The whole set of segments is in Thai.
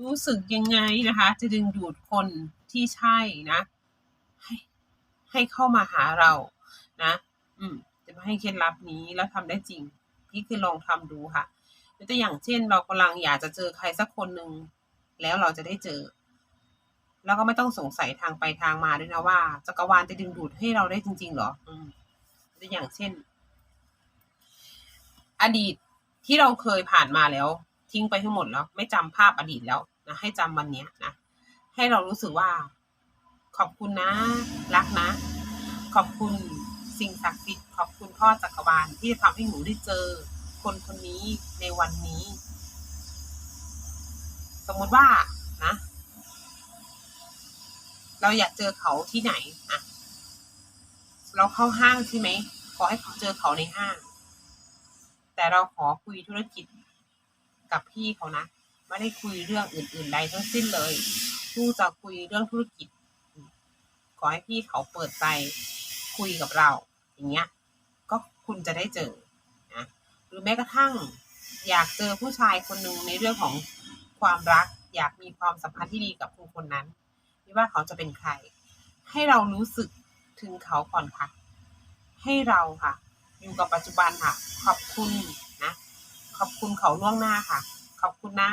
รู้สึกยังไงนะคะ จะดึงดูดคนที่ใช่นะ ให้ให้เข้ามาหาเรานะ อืม จะมาให้เคล็ดลับนี้แล้วทำได้จริง พี่คือลองทำดูค่ะยกตัวอย่างเช่น เรากำลังอยากจะเจอใครสักคนหนึ่งแล้วเราจะได้เจอ แล้วก็ไม่ต้องสงสัยทางไปทางมาด้วยนะว่าจักรวาลจะดึงดูดให้เราได้จริง ๆ หรอ อืมตัวอย่างเช่น อดีตที่เราเคยผ่านมาแล้ว ทิ้งไปทั้งหมดแล้ว ไม่จำภาพอดีตแล้วนะให้จำวันเนี้ยนะให้เรารู้สึกว่า ขอบคุณนะ รักนะ ขอบคุณสิ่งศักดิ์สิทธิ์ขอบคุณพ่อจักรวาลที่ทำให้หนูได้เจอ คนคนนี้ในวันนี้ สมมติว่านะ เราอยากเจอเขาที่ไหนอะเราเข้าห้างใช่ไหมขอให้เขาเจอเขาในห้าง แต่เราขอคุยธุรกิจ กับพี่เขานะไม่ได้คุยเรื่องอื่นๆใดทั้งสิ้นเลยทู่จะคุยเรื่องธุรกิจ ขอให้พี่เขาเปิดใจคุยกับเรา อย่างเงี้ย ก็คุณจะได้เจอนะหรือแม้กระทั่ง อยากเจอผู้ชายคนหนึ่งในเรื่องของความรัก อยากมีความสัมพันธ์ที่ดีกับคนคนนั้น ไม่ว่าเขาจะเป็นใคร ให้เรารู้สึกถึงเขาก่อนค่ะ ให้เราค่ะ อยู่กับปัจจุบันค่ะ ขอบคุณ อบคุณเขาล่วงหน้าค่ะ ขอบคุณนะ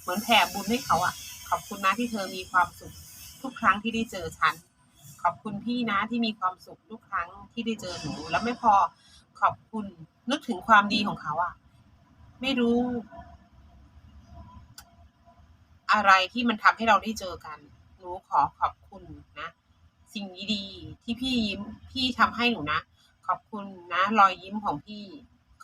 เหมือนแผ่บุญให้เขาอะ ขอบคุณนะที่เธอมีความสุข ทุกครั้งที่ได้เจอฉัน ขอบคุณพี่นะที่มีความสุขทุกครั้งที่ได้เจอหนู แล้วไม่พอขอบคุณนึกถึงความดีของเขาอะ ไม่รู้ อะไรที่มันทำให้เราได้เจอกัน หนูขอขอบคุณนะ สิ่งดีๆที่พี่ยิ้มพี่ทำให้หนูนะ ขอบคุณนะ รอยยิ้มของพี่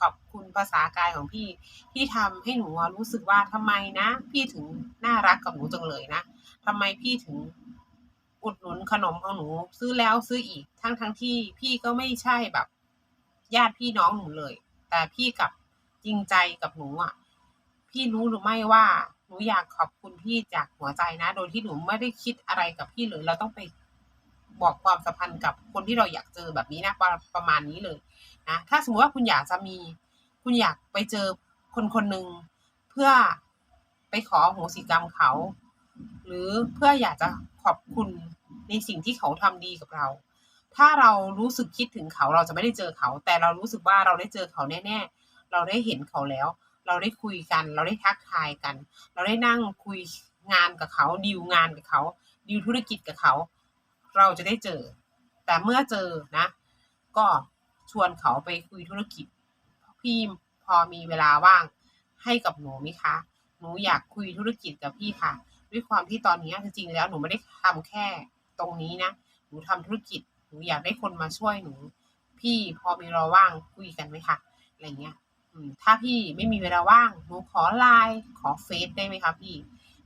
ขอบคุณภาษากายของพี่ที่ทำให้หนูรู้สึกว่าทำไมนะ พี่ถึงน่ารักกับหนูจังเลยนะทำไมพี่ถึงอุดหนุนขนมของหนู ซื้อแล้วซื้ออีกทั้งทั้งที่พี่ก็ไม่ใช่แบบ ญาติพี่น้องหนูเลย แต่พี่กับจริงใจกับหนูอะ พี่รู้หรือไม่ว่าหนูอยากขอบคุณพี่จากหัวใจนะ โดยที่หนูไม่ได้คิดอะไรกับพี่เลยเราต้องไปบอกความสัมพันธ์กับคนที่เราอยากเจอแบบนี้นะประประมาณนี้เลย นะถ้าสมมติว่าคุณอยากจะมี คุณอยากไปเจอคนคนหนึ่งเพื่อไปขอโหสิกรรมเขา หรือเพื่ออยากจะขอบคุณในสิ่งที่เขาทำดีกับเรา ถ้าเรารู้สึกคิดถึงเขาเราจะไม่ได้เจอเขา แต่เรารู้สึกว่าเราได้เจอเขาแน่ๆ เราได้เห็นเขาแล้ว เราได้คุยกัน เราได้ทักทายกัน เราได้นั่งคุยงานกับเขาดีลงานกับเขาดีลธุรกิจกับเขา เราจะได้เจอ แต่เมื่อเจอนะ ก็ ชวนเขาไปคุยธุรกิจ พี่พอมีเวลาว่างให้กับหนูไหมคะ หนูอยากคุยธุรกิจกับพี่ค่ะ ด้วยความที่ตอนนี้จริงๆแล้วหนูไม่ได้ทำแค่ตรงนี้นะ หนูทำธุรกิจ หนูอยากได้คนมาช่วยหนู พี่พอมีเวลาว่างคุยกันไหมคะ อะไรเงี้ยอืมถ้าพี่ไม่มีเวลาว่าง หนูขอไลน์ขอเฟซได้ไหมคะพี่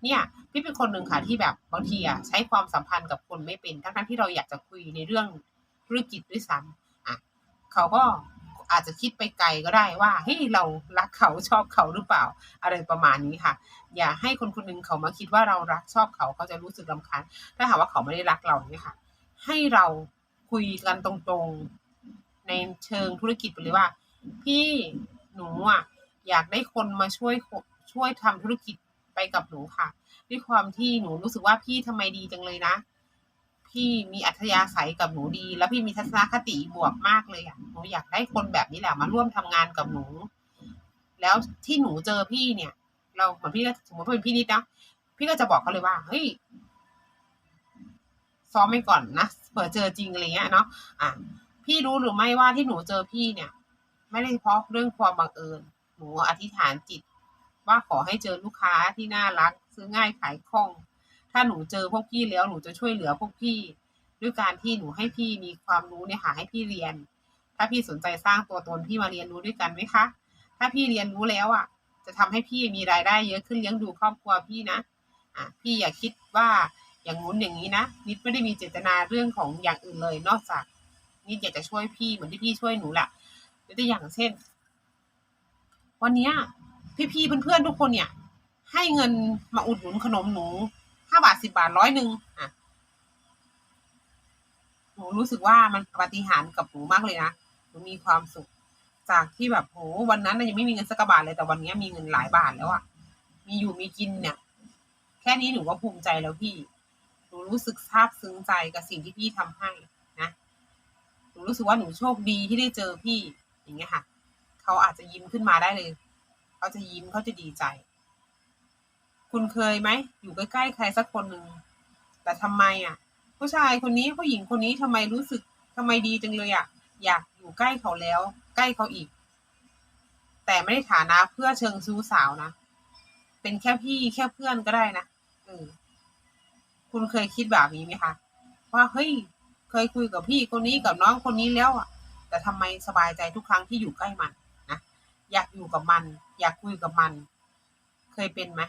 เนี่ยพี่เป็นคนหนึ่งค่ะที่แบบบางทีอะใช้ความสัมพันธ์กับคนไม่เป็น ทั้งๆที่เราอยากจะคุยในเรื่องธุรกิจด้วยซ้ำ เขาก็อาจจะคิดไปไกลก็ได้ว่าเฮ้ยเรารักเขาชอบเขาหรือเปล่า อะไรประมาณนี้ค่ะ อย่าให้คนคนหนึงเขามาคิดว่าเรารักชอบเขาเขาจะรู้สึกรำคาญถ้าหากว่าเขาไม่ได้รักเราเนี่ยค่ะ ให้เราคุยกันตรงๆในเชิงธุรกิจไปเลยว่า พี่หนูอะอยากได้คนมาช่วยช่วยทำธุรกิจไปกับหนูค่ะ ด้วยความที่หนูรู้สึกว่าพี่ทำไมดีจังเลยนะ พี่มีอัธยาศัยกับหนูดี แล้วพี่มีทัศนคติบวกมากเลยอะหนูอยากได้คนแบบนี้แหละมาร่วมทำงานกับหนู แล้วที่หนูเจอพี่เนี่ย เราเหมือนพี่ก็สมมติว่าเป็นพี่นิดนะพี่ก็จะบอกเขาเลยว่าเฮ้ยซ้อมไปก่อนนะเผื่อเจอจริงอะไรเงี้ยเนาะอะพี่รู้หรือไม่ว่าที่หนูเจอพี่เนี่ย ไม่ได้เพราะเรื่องความบังเอิญหนูอธิษฐานจิต ว่าขอให้เจอลูกค้าที่น่ารัก ซื้อง่ายขายคล่อง ถ้าหนูเจอพวกพี่แล้วหนูจะช่วยเหลือพวกพี่ ด้วยการที่หนูให้พี่มีความรู้เนี่ยค่ะให้พี่เรียน ถ้าพี่สนใจสร้างตัวตนพี่มาเรียนรู้ด้วยกันไหมคะ ถ้าพี่เรียนรู้แล้วอะ จะทำให้พี่มีรายได้เยอะขึ้นเลี้ยงดูครอบครัวพี่นะอะพี่อย่าคิดว่าอย่างงู้นอย่างนี้นะนิดไม่ได้มีเจตนาเรื่องของอย่างอื่นเลย นอกจากนิดอยากจะช่วยพี่เหมือนที่พี่ช่วยหนูแหละยกตัวอย่างเช่น วันนี้พี่ๆเพื่อนๆทุกคนเนี่ย ให้เงินมาอุดหนุนขนมหนู ห้าบาทสิบาทร้อยหนึ่งอะหนูรู้สึกว่ามันปฏิหารกับหนูมากเลยนะหนูมีความสุข จากที่แบบโหวันนั้นน่ะยังไม่มีเงินสักบาทเลยแต่วันนี้มีเงินหลายบาทแล้วอะ มีอยู่มีกินเนี่ย แค่นี้หนูก็ภูมิใจแล้วพี่หนูรู้สึกซาบซึ้งใจกับสิ่งที่พี่ทำให้นะหนูรู้สึกว่าหนูโชคดีที่ได้เจอพี่อย่างเงี้ยค่ะ เขาอาจจะยิ้มขึ้นมาได้เลย เขาจะยิ้มเขาจะดีใจ คุณเคยไหมอยู่ใกล้ๆใครสักคนหนึ่งแต่ทำไมอะ ผู้ชายคนนี้ผู้หญิงคนนี้ทำไมรู้สึกทำไมดีจังเลยอะอยากอยู่ใกล้เขาแล้ว ใกล้เขาอีก แต่ไม่ได้ฐานะเพื่อเชิงชู้สาวนะเป็นแค่พี่แค่เพื่อนก็ได้นะเออคุณเคยคิดแบบนี้ไหมคะว่าเฮ้ยเคยคุยกับพี่คนนี้กับน้องคนนี้แล้วอะ แต่ทำไมสบายใจทุกครั้งที่อยู่ใกล้มันนะอยากอยู่กับมัน อยากคุยกับมัน เคยเป็นไหม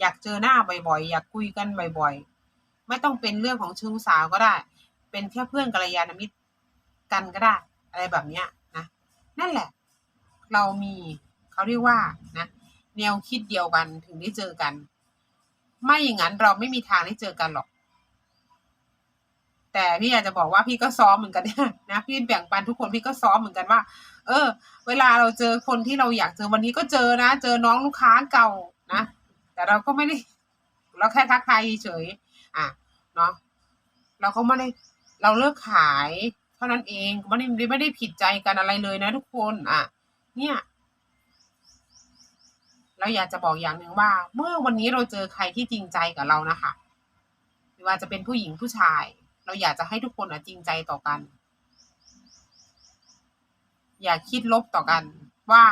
อยากเจอหน้าบ่อยๆ อยากคุยกันบ่อยๆ ไม่ต้องเป็นเรื่องของชู้สาวก็ได้ เป็นแค่เพื่อนกัลยาณมิตรกันก็ได้ อะไรแบบเนี้ยนะ นั่นแหละ เรามีเขาเรียกว่านะแนวคิดเดียวกันถึงได้เจอกัน ไม่อย่างนั้นเราไม่มีทางได้เจอกันหรอก แต่พี่อยากจะบอกว่าพี่ก็ซ้อมเหมือนกันนะพี่แบ่งปันทุกคนพี่ก็ซ้อมเหมือนกันว่า เออ เวลาเราเจอคนที่เราอยากเจอวันนี้ก็เจอนะ เจอน้องลูกค้าเก่านะ แต่เราก็ไม่ได้ เราแค่ทักทายเฉยอะเนาะเราก็ไม่ได้เราเลิกขายเท่านั้นเองไม่ได้ไม่ได้ผิดใจกันอะไรเลยนะทุกคนอะ เนี่ย เราอยากจะบอกอย่างหนึ่งว่า เมื่อวันนี้เราเจอใครที่จริงใจกับเรานะคะไม่ว่าจะเป็นผู้หญิงผู้ชาย เราอยากจะให้ทุกคนอะจริงใจต่อกัน อย่าคิดลบต่อกันว่า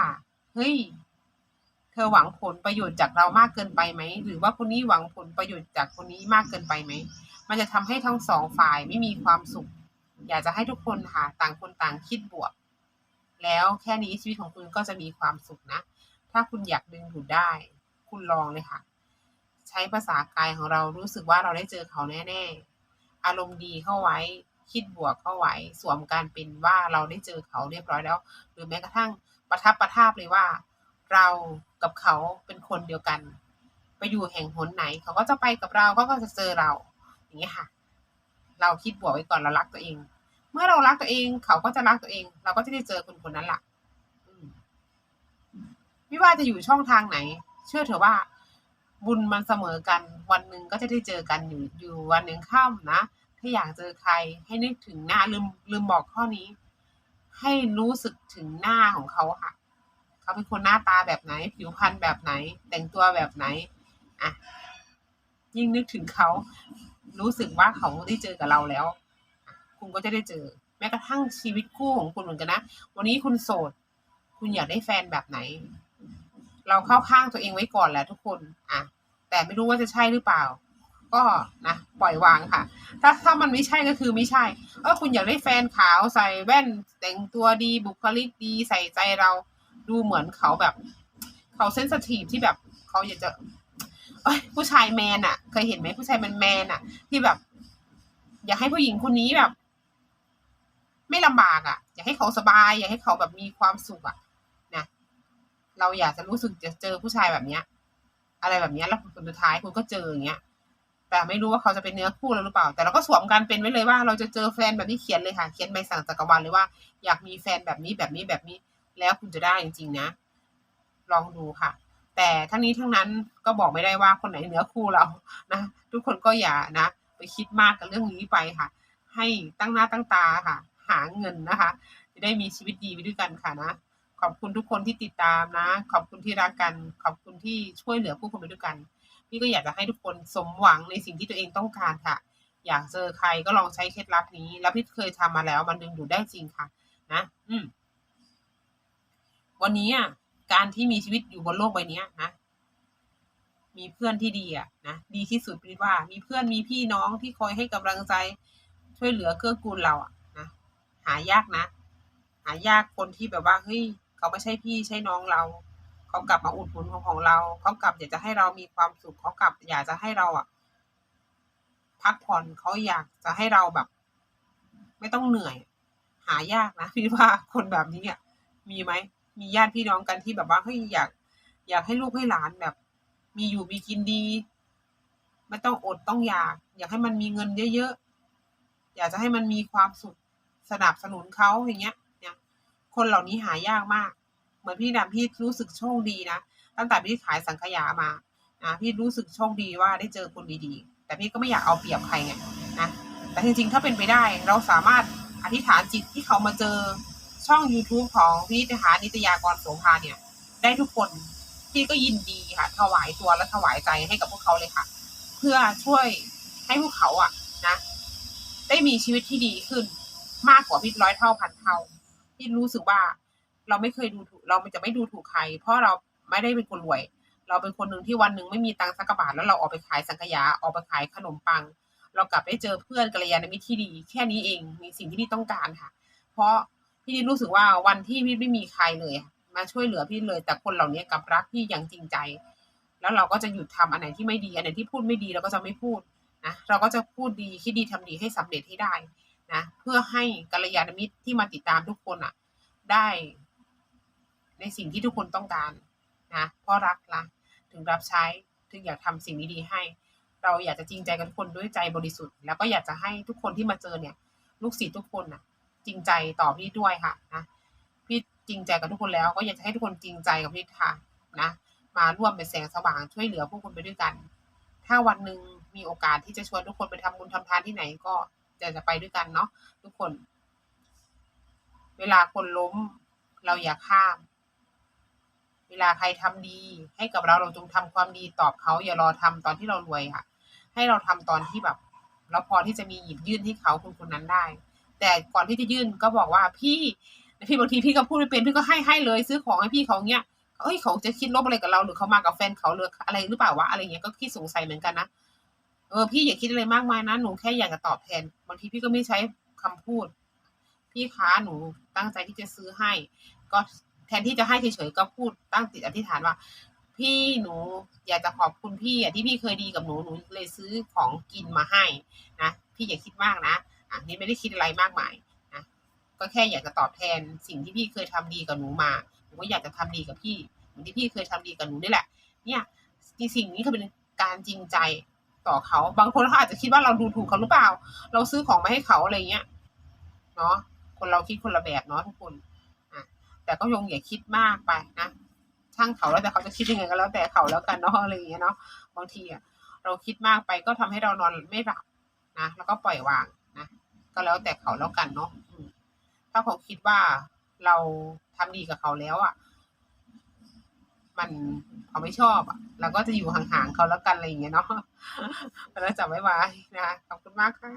เฮ้ย เธอหวังผลประโยชน์จากเรามากเกินไปไหม หรือว่าคนนี้หวังผลประโยชน์จากคนนี้มากเกินไปไหม มันจะทำให้ทั้งสองฝ่ายไม่มีความสุข อยากจะให้ทุกคนค่ะต่างคนต่างคิดบวก แล้วแค่นี้ชีวิตของคุณก็จะมีความสุขนะ ถ้าคุณอยากดึงดูดได้ คุณลองเลยค่ะ ใช้ภาษากายของเรารู้สึกว่าเราได้เจอเขาแน่ๆ อารมณ์ดีเข้าไว้คิดบวกเข้าไว้สวมการเป็นว่าเราได้เจอเขาเรียบร้อยแล้ว หรือแม้กระทั่งประทับประทาบเลยว่า เรา กับเขาเป็นคนเดียวกัน ไปอยู่แห่งหนไหน เขาก็จะไปกับเราเขาก็จะเจอเรา อย่างเงี้ยค่ะ เราคิดบวกไว้ก่อนเรารักตัวเอง เมื่อเรารักตัวเอง เขาก็จะรักตัวเอง เราก็จะได้เจอคนคนนั้นละอืมไม่ว่าจะอยู่ช่องทางไหน เชื่อเถอะว่าบุญมันเสมอกัน วันหนึ่งก็จะได้เจอกันอยู่อยู่วันหนึ่งค่ำนะ ถ้าอยากเจอใครให้นึกถึงหน้าลืมลืมบอกข้อนี้ ให้รู้สึกถึงหน้าของเขาค่ะ เขาเป็นคนหน้าตาแบบไหน ผิวพรรณแบบไหน แต่งตัวแบบไหนอะยิ่งนึกถึงเขา รู้สึกว่าเขาได้เจอกับเราแล้ว คุณก็จะได้เจอ แม้กระทั่งชีวิตคู่ของคุณเหมือนกันนะ วันนี้คุณโสด คุณอยากได้แฟนแบบไหน เราเข้าข้างตัวเองไว้ก่อนแหละทุกคน อะ แต่ไม่รู้ว่าจะใช่หรือเปล่า ก็นะปล่อยวางค่ะ ถ้าถ้ามันไม่ใช่ก็คือไม่ใช่เออคุณอยากได้แฟนขาวใส่แว่น แต่งตัวดีบุคลิกดีใส่ใจเรา ดูเหมือนเขาแบบ เขาเซนสทีฟที่แบบเขาอยากจะผู้ชายแมนอะเคยเห็นไหมผู้ชายมันแมนอะที่แบบ อยากให้ผู้หญิงคนนี้แบบ ไม่ลำบากอะอยากให้เขาสบาย อยากให้เขาแบบมีความสุขอะนะเราอยากจะรู้สึกจะเจอผู้ชายแบบเนี้ย อะไรแบบเนี้ยแล้วสุดท้ายคุณก็เจออย่างเงี้ยแต่ไม่รู้ว่าเขาจะเป็นเนื้อคู่เราหรือเปล่า แต่เราก็สวมกันเป็นไว้เลยว่าเราจะเจอแฟนแบบนี้เขียนเลยค่ะ เขียนใบสั่งจักรวาลเลยว่า อยากมีแฟนแบบนี้แบบนี้แบบนี้ แล้วคุณจะได้จริง ๆ นะ ลองดูค่ะ แต่ทั้งนี้ทั้งนั้นก็บอกไม่ได้ว่าคนไหนเหนือคู่เรานะทุกคนก็อย่านะไปคิดมากกับเรื่องนี้ไปค่ะ ให้ตั้งหน้าตั้งตาค่ะ หาเงินนะคะ จะได้มีชีวิตดีไปด้วยกันค่ะนะขอบคุณทุกคนที่ติดตามนะ ขอบคุณที่รักกัน ขอบคุณที่ช่วยเหลือผู้คนไปด้วยกัน พี่ก็อยากจะให้ทุกคนสมหวังในสิ่งที่ตัวเองต้องการค่ะ อยากเจอใครก็ลองใช้เคล็ดลับนี้ แล้วพี่เคยทำมาแล้วมันดึงดูดได้จริงค่ะ นะ อืม วันนี้อะการที่มีชีวิตอยู่บนโลกใบนี้นะมีเพื่อนที่ดีอะนะดีที่สุดพี่ว่า มีเพื่อนมีพี่น้องที่คอยให้กำลังใจช่วยเหลือเกื้อกูลเราอะนะหายากนะ หายากคนที่แบบว่าเฮ้ยเขาไม่ใช่พี่ใช่น้องเรา เขากลับมาอุดหนุนของของเรา เขากลับอยากจะให้เรามีความสุขเขากลับ อยากจะให้เราอะพักผ่อนเขาอยากจะให้เราแบบ ไม่ต้องเหนื่อย หายากนะพี่ว่าคนแบบนี้อะมีไหม มีญาติพี่น้องกันที่แบบว่าเฮ้ยอยาก อยากให้ลูกให้หลานแบบ มีอยู่มีกินดีไม่ต้องอดต้องอยาก อยากให้มันมีเงินเยอะๆ อยากจะให้มันมีความสุขสนับสนุนเขาอย่างเงี้ยเนี่ยคนเหล่านี้หายากมาก เหมือนพี่ดำพี่รู้สึกโชคดีนะตั้งแต่พี่ขายสังขยามานะพี่รู้สึกโชคดีว่าได้เจอคนดีๆ แต่พี่ก็ไม่อยากเอาเปรียบใครไงนะแต่จริงๆถ้าเป็นไปได้ เราสามารถอธิษฐานจิตที่เขามาเจอ ช่อง YouTube ของพินิหารนิตยากรโสภาเนี่ย ได้ทุกคนพี่ก็ยินดีค่ะ ถวายตัวและถวายใจให้กับพวกเขาเลยค่ะ เพื่อช่วยให้พวกเขาอะนะ ได้มีชีวิตที่ดีขึ้น มากกว่าพี่ร้อยเท่าพันเท่าพี่รู้สึกว่าเราไม่เคยดูถูกเราจะไม่ดูถูกใคร เพราะเราไม่ได้เป็นคนรวย เราเป็นคนหนึ่งที่วันหนึ่งไม่มีตังค์สักบาทแล้วเราออกไปขายสังขยาออกไปขายขนมปัง เรากลับได้เจอเพื่อนกัลยาณมิตรที่ดี แค่นี้เองมีสิ่งที่พี่ต้องการค่ะ เพราะ พี่รู้สึกว่าวันที่พี่ไม่มีใครเลย มาช่วยเหลือพี่เลย แต่คนเหล่านี้กับรักพี่อย่างจริงใจ แล้วเราก็จะหยุดทำอันไหนที่ไม่ดี อันไหนที่พูดไม่ดีเราก็จะไม่พูดนะเราก็จะพูดดีคิดดีทำดีให้สำเร็จให้ได้นะเพื่อให้กัลยาณมิตรที่มาติดตามทุกคนอะ ได้ ในสิ่งที่ทุกคนต้องการนะเพราะรักละถึงรับใช้ถึงอยากทำสิ่งดีๆให้ เราอยากจะจริงใจกับทุกคนด้วยใจบริสุทธิ์แล้วก็อยากจะให้ทุกคนที่มาเจอเนี่ย ลูกศิษย์ทุกคนน่ะ จริงใจต่อพี่ด้วยค่ะนะพี่จริงใจกับทุกคนแล้ว ก็อยากจะให้ทุกคนจริงใจกับพี่ค่ะนะมาร่วมเป็นแสงสว่างช่วยเหลือพวกคุณไปด้วยกัน ถ้าวันหนึ่งมีโอกาสที่จะชวนทุกคนไปทำบุญทำทานที่ไหนก็จะจะไปด้วยกันเนาะทุกคน เวลาคนล้มเราอย่าข้าม เวลาใครทำดี ให้กับเราเราจงทำความดีตอบเขาอย่ารอทำตอนที่เรารวยค่ะ ให้เราทำตอนที่แบบเราพอที่จะมีหยิบยื่นให้เขาคนคนนั้นได้ แต่ก่อนที่จะยื่นก็บอกว่าพี่พี่บางทีพี่ก็พูดไม่เป็นพี่ก็ให้ให้เลย ซื้อของให้พี่เขาเนี้ยเอ้ยเขาจะคิดลบอะไรกับเราหรือเขามากับแฟนเขาหรืออะไรหรือเปล่าวะอะไรเงี้ยก็คิดสงสัยเหมือนกันนะเออพี่อย่าคิดอะไรมากมายนะหนูแค่อยากจะตอบแทนบางทีพี่ก็ไม่ใช้คำพูด พี่คะหนูตั้งใจที่จะซื้อให้ ก็แทนที่จะให้เฉยๆก็พูดตั้งจิตอธิษฐานว่า พี่หนูอยากจะขอบคุณพี่อะที่พี่เคยดีกับหนูหนูเลยซื้อของกินมาให้นะพี่อย่าคิดมากนะ อะนี่ไม่ได้คิดอะไรมากมายนะก็แค่อยากจะตอบแทนสิ่งที่พี่เคยทำดีกับหนูมาหนูก็อยากจะทำดีกับพี่เหมือนที่พี่เคยทำดีกับหนูนี่แหละ เนี่ยที่สิ่งนี้ก็เป็นการจริงใจต่อเขา บางคนเขาอาจจะคิดว่าเราดูถูกเขาหรือเปล่า เราซื้อของมาให้เขาอะไรเงี้ยเนาะคนเราคิดคนละแบบเนาะทุกคนอะแต่ก็ยงอย่าคิดมากไปนะช่างเขาแล้วแต่เขาจะคิดยังไงก็แล้วแต่เขาแล้วกันเนาะอะไรอย่างเงี้ยเนาะบางทีอะเราคิดมากไปก็ทำให้เรานอนไม่หลับนะแล้วก็ปล่อยวางนะ ก็แล้วแต่เขาแล้วกันเนาะถ้าเขาคิดว่าเราทำดีกับเขาแล้วอะ มันเขาไม่ชอบอะเราก็จะอยู่ห่างๆเขาแล้วกันอะไรอย่างเงี้ยเนาะแล้วจับไว้ไว้นะขอบคุณมากค่ะ